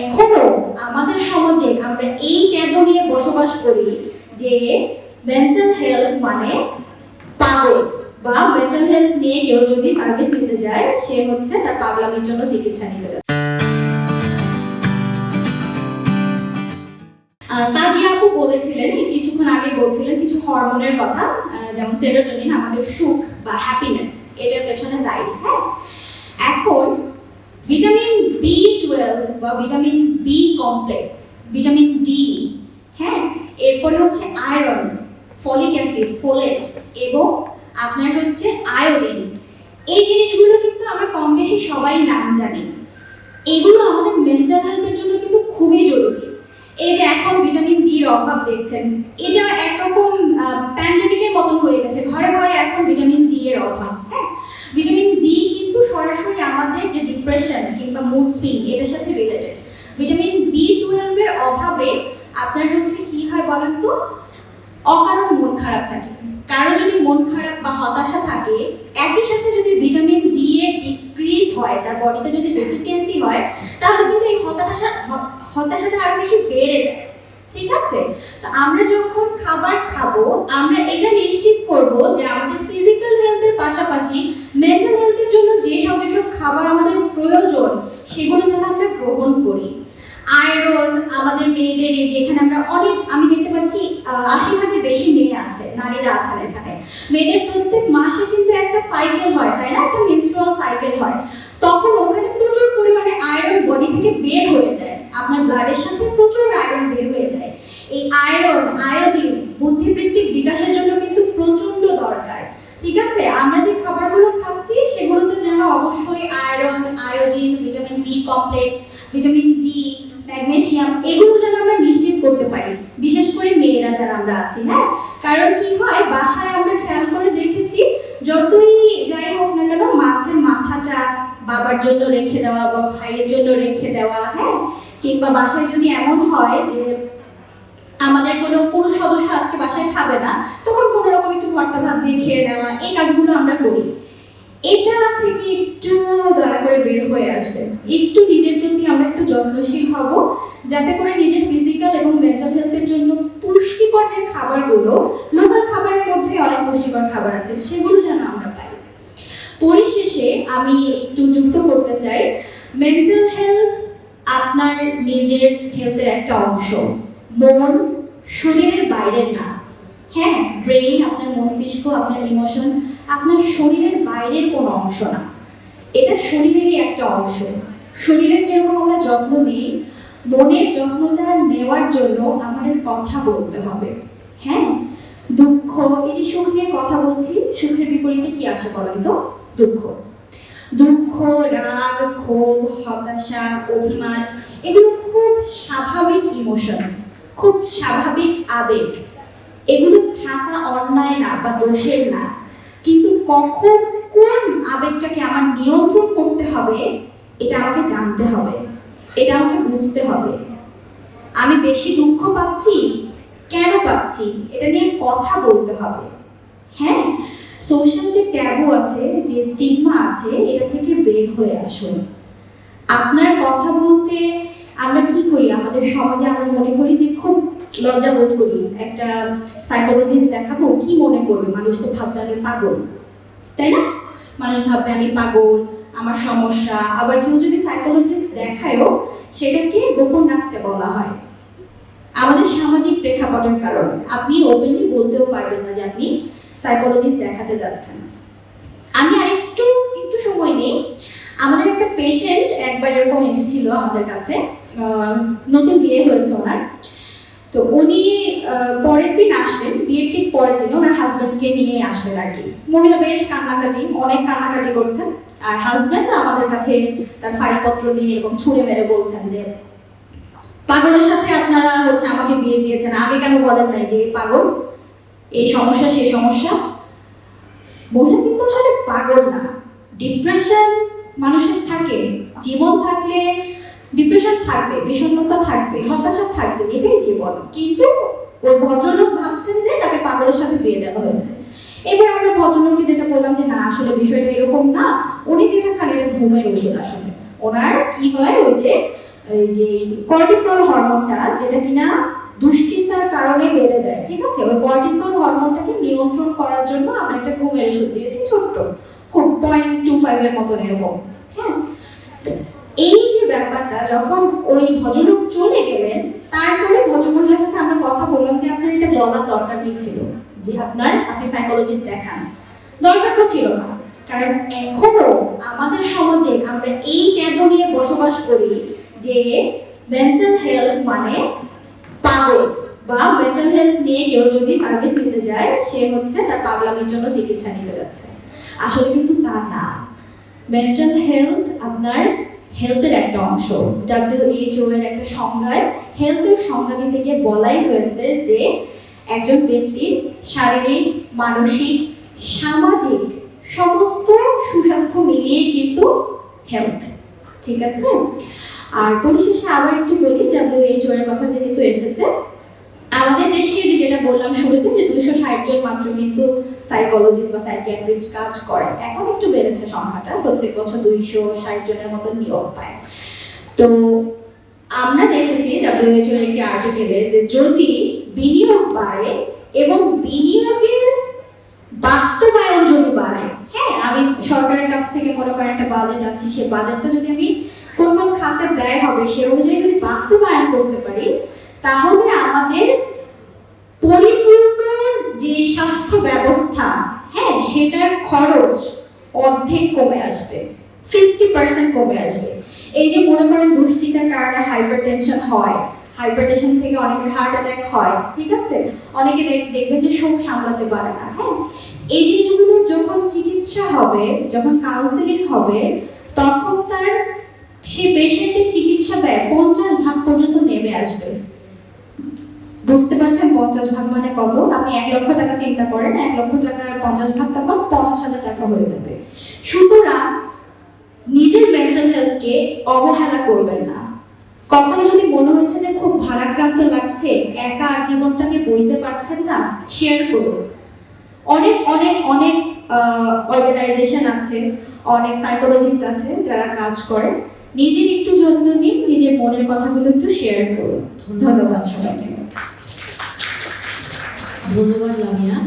এখনও আমাদের সমাজে আমরা এই ট্যাবু নিয়ে বসবাস করি যে মেন্টাল হেলথ মানে পাগল বা মেন্টাল হেলথ নিয়ে কেউ যদি সার্ভিস নিতে যায়, সে হচ্ছে তার পাগলামির জন্য চিকিৎসা নিতে যাচ্ছে। সাজিয়া বলেছিলেন, কিছুক্ষণ আগে বলছিলেন কিছু হরমোনের কথা যেমন সেরোটোনিন আমাদের সুখ বা হ্যাপিনেস এটার পেছনে দায়ী হ্যাঁ? এখন ভিটামিন বি বা vitamin B complex vitamin D হ্যাঁ? এরপরে হচ্ছে আয়রন ফলিক অ্যাসিড ফোলেট এবং আপনার হচ্ছে আয়োডিন এই জিনিসগুলো কিন্তু আমরা কম বেশি সবাই নাম জানি। এগুলো আমাদের মেন্টাল হেলথের জন্য কিন্তু খুবই জরুরি। এই যে এখন ভিটামিন ডি এর অভাব দেখছেন এটা একরকম প্যান্ডেমিকের মতন হয়ে গেছে। ঘরে ঘরে এখন ভিটামিন ডি এর অভাব হ্যাঁ ভিটামিন ডি কিন্তু সরাসরি আমাদের যে ডিপ্রেশন কিংবা মুড সুইং এটার সাথে রিলেটেড ভিটামিন বি টুয়েলভের অভাবে আপনার হচ্ছে কি হয় বলেন তো? অকারণ মন খারাপ থাকে। কারও যদি মন খারাপ বা হতাশা থাকে, একই সাথে যদি ভিটামিন ডি এর ডিক্রিজ হয়, তার বডিতে যদি ডেফিসিয়েন্সি হয়, তাহলে কিন্তু এই হতাশা, হতাশাটা আরও বেশি বেড়ে যায়। ঠিক আছে? তো আমরা যখন খাবার খাব, আমরা এটা নিশ্চিত করব যে আমাদের ফিজিক্যাল হেলথের পাশাপাশি মেন্টাল হেলথের জন্য যে সব যেসব খাবার আমাদের প্রয়োজন, সেগুলো যেন আমরা গ্রহণ করি। আয়রন আমাদের মেয়েদের এই যে এখানে আমরা অনেক, আমি দেখতে পাচ্ছি আশি ভাগের বেশি মেয়ে আছে, নারীরা আছেন এখানে। মেয়েদের প্রত্যেক মাসে কিন্তু একটা সাইকেল হয়, তাই না? একটা মেনস্ট্রুয়াল সাইকেল হয়। তখন ওখানে প্রচুর পরিমাণে আয়রন বডি থেকে বের হয়ে যায়। আপনার ব্লাডের সাথে প্রচুর আয়রন বের হয়ে যায়। এই আয়রন আয়োডিন বুদ্ধিবৃত্তিক বিকাশের জন্য কিন্তু প্রচণ্ড দরকার। ঠিক আছে? আমরা যে খাবারগুলো খাচ্ছি, সেগুলোতে যেন অবশ্যই iron iodine vitamin B complex vitamin D magnesium এগুলো যেন আমরা নিশ্চিত করতে পারি। বিশেষ করে মেয়েরা যারা আমরা আছি হ্যাঁ? কারণ কি হয়, বাসায় আমরা খেয়াল করে দেখেছি, যতই যাই হোক না কেন, মাছের মাথাটা বাবার জন্য রেখে দেওয়া বা ভাইয়ের জন্য রেখে দেওয়া হ্যাঁ? কিংবা বাসায় যদি এমন হয় যে আমাদের কোনো পুরুষ সদস্য আজকে বাসায় খাবে না, তখন কোনো রকম একটু ভর্তা ভাত দিয়ে খেয়ে নেওয়া, এই কাজগুলো আমরা করি এটা থেকে একটু দয়া করে বের হয়ে আসবে একটু নিজের প্রতি আমরা একটু যত্নশীল হব, যাতে করে নিজের ফিজিক্যাল এবং মেন্টাল হেলথের জন্য পুষ্টিকর যে খাবারগুলো লোকাল খাবারের মধ্যে অনেক পুষ্টিকর খাবার আছে, সেগুলো যেন আমরা পাই। পরিশেষে আমি একটু যুক্ত করতে চাই মেন্টাল হেলথ আপনার নিজের হেলথের একটা অংশ। মন শরীরের বাইরের না। হ্যাঁ ব্রেইন আপনার মস্তিষ্ক, আপনার ইমোশন আপনার শরীরের বাইরের কোনো অংশ না। এটা শরীরেরই একটা অংশ। শরীরের যেরকম আমরা যত্ন নিই, মনের যত্নটা নেওয়ার জন্য আমাদের কথা বলতে হবে। হ্যাঁ? দুঃখ, এই যে সুখ নিয়ে কথা বলছি, সুখের বিপরীতে কি আসে বলেন তো? দুঃখ। দুঃখ, রাগ, ক্ষোভ, হতাশা, অভিমান, এগুলো খুব স্বাভাবিক ইমোশন খুব স্বাভাবিক আবেগ। এগুলো থাকা অন্যায় না বা দোষের না। কিন্তু কখন কোন আবেগটাকে আমার নিয়ন্ত্রণ করতে হবে এটা আমাকে জানতে হবে। এটা আমাকে বুঝতে হবে। আমি বেশি দুঃখ পাচ্ছি? কেন পাচ্ছি? এটা নিয়ে কথা বলতে হবে। হ্যাঁ সোশ্যাল যে ট্যাবু আছে, যে স্টিগমা আছে, এটা থেকে বের হয়ে আসুন। আপনার কথা বলতে আমরা কি করি? আমাদের সমাজে আমরা মনে করি যে খুব লজ্জা বোধ করি। একটা সাইকোলজিস্ট দেখাবো, কি মনে করবে? মানুষ তো ভাববে আমি পাগল। তাই না? মানুষ ভাববে আমি পাগল আমার সমস্যা। আবার কেউ যদি সাইকোলজিস্ট দেখায়ও, সেটাকে গোপন রাখতে বলা হয়। আমাদের সামাজিক প্রেক্ষাপটের কারণে। আপনি ওপেনলি বলতেও পারবেন না যে আপনি সাইকোলজিস্ট দেখাতে যাচ্ছেন। আমি আরেকটু, একটু সময় নেই। আমাদের একটা পেশেন্ট একবার এরকম এসেছিল আমাদের কাছে। নতুন বিয়ে হয়েছে ওনার। তো উনি পরের দিন আসলেন। বিয়ের ঠিক পরের দিন ওনার নিয়ে আসলেন আর কি। মহিলা বেশ কান্নাকাটি, অনেক কান্নাকাটি করছেন। আর হাজব্যান্ড আমাদের কাছে তার ফাইলপত্র নিয়ে এরকম ছুঁড়ে মেরে বলছেন যে, পাগলের সাথে আপনারা হচ্ছে আমাকে বিয়ে দিয়েছেন। আগে কেন বলেন নাই যে, পাগল? এই সমস্যা, সেই সমস্যা? মহিলা কিন্তু আসলে পাগল না। ডিপ্রেশন মানুষের থাকে। জীবন থাকলে ডিপ্রেশন থাকবে, বিষণ্ণতা থাকবে, হতাশা থাকবে, এটাই জীবন। কিন্তু ওই ভদ্রলোক ভাবছেন যে তাকে পাগলের সাথে বিয়ে দেওয়া হয়েছে। এবার আমরা ভদ্রলোককে যেটা বললাম যে, না, আসলে বিষয়টা এরকম না। উনি যেটা খান এটা ঘুমের ওষুধ আসলে। ওনার কি হয় ওই যে, এই যে কর্টিসল হরমোনটা যেটা কিনা দুশ্চিন্তার কারণে বেড়ে যায়, ঠিক আছে? ওই কর্টিসল হরমোনটাকে নিয়ন্ত্রণ করার জন্য আমরা একটা ঘুমের ওষুধ দিয়েছি ছোট্ট। খুব পয়েন্ট টু ফাইভ এর মতন এরকম হ্যাঁ? এই যে ব্যাপারটা, যখন ওই ভদ্রলোক চলে গেলেন তারপরে ভদ্রমহিলার সাথে আমরা কথা বললাম যে আপনার এটা বলার দরকার কি ছিল? যে আপনার, আপনি সাইকোলজিস্ট দেখান। দরকার তো ছিল না। কারণ এখনও আমাদের সমাজে আমরা এই ট্যাবু নিয়ে বসবাস করি যে মেন্টাল হেলথ মানে পাগল বা মেন্টাল হেলথ নিয়ে কেউ যদি সার্ভিস নিতে যায়, সে হচ্ছে তার পাগলামির জন্য চিকিৎসা নিতে যাচ্ছে। আসলে কিন্তু তা না। মেন্টাল হেলথ আপনার হেলথের একটা অংশ। ডাব্লিউএইচও এর একটা সংজ্ঞায় হেলথের সংজ্ঞা দিতে গিয়ে বলাই হয়েছে যে একজন ব্যক্তির শারীরিক, মানসিক, সামাজিক সমস্ত সুস্বাস্থ্য মিলিয়ে কিন্তু হেলথ ঠিক আছে? আর পরিশেষে আবার একটু বলি ডাব্লিউএইচও এর কথা যেহেতু এসেছে, আমাদের দেশে যে যেটা বললাম শুরুতে যে দুইশো ষাট জন মাত্র কিন্তু সাইকোলজিস্ট বা সাইকিয়াট্রিস্ট কাজ করে। এখন একটু বেড়েছে সংখ্যাটা, প্রত্যেক বছর দুইশো ষাট জনের মতো নিয়োগ পায়। তো আমরা দেখেছি ডাব্লিউএইচও একটি আর্টিকেলে যে যদি বিনিয়োগ বাড়ে এবং বিনিয়োগের বাস্তবায়ন যদি বাড়ে হ্যাঁ আমি সরকারের কাছ থেকে মনে করেন একটা বাজেট আছে সেই বাজেটটা যদি আমি কোন কোন খাতে ব্যয় হবে, সে অনুযায়ী যদি বাস্তবায়ন করতে পারি, তাহলে আমাদের পরিপূর্ণ যে স্বাস্থ্য ব্যবস্থা হ্যাঁ সেটার খরচ অর্ধেক কমে আসবে ফিফটি পার্সেন্ট কমে আসবে। এই যে মনে করেন দুশ্চিন্তার কারণে হাইপার হয় হাইপার টেনশন থেকে অনেকের হার্ট অ্যাটাক হয়, ঠিক আছে? অনেকে দেখবেন যে শোক সামলাতে পারে না হ্যাঁ? এই জিনিসগুলোর যখন চিকিৎসা হবে, যখন কাউন্সিলিং হবে, তখন তার সেই পেশেন্টের চিকিৎসা ব্যয় পঞ্চাশ ভাগ পর্যন্ত নেমে আসবে। বুঝতে পারছেন পঞ্চাশ ভাগ মানে কত? আপনি এক লক্ষ টাকা চিন্তা করেন, এক লক্ষ টাকার পঞ্চাশ ভাগ তখন পঞ্চাশ হাজার টাকা হয়ে যাবে। সুতরাং নিজের মেন্টাল হেলথকে অবহেলা করবেন না। কখনো যদি মনে হচ্ছে যে খুব ভারাক্রান্ত লাগছে, একা আর জীবনটাকে বইতে পারছেন না শেয়ার করুন। অনেক অনেক অনেক অর্গানাইজেশন আছে, অনেক সাইকোলজিস্ট আছে যারা কাজ করে। নিজের একটু যত্ন নিন, নিজের মনের কথাগুলো একটু শেয়ার করুন। ধন্যবাদ সবাইকে। ধন্যবাদ লামিয়া।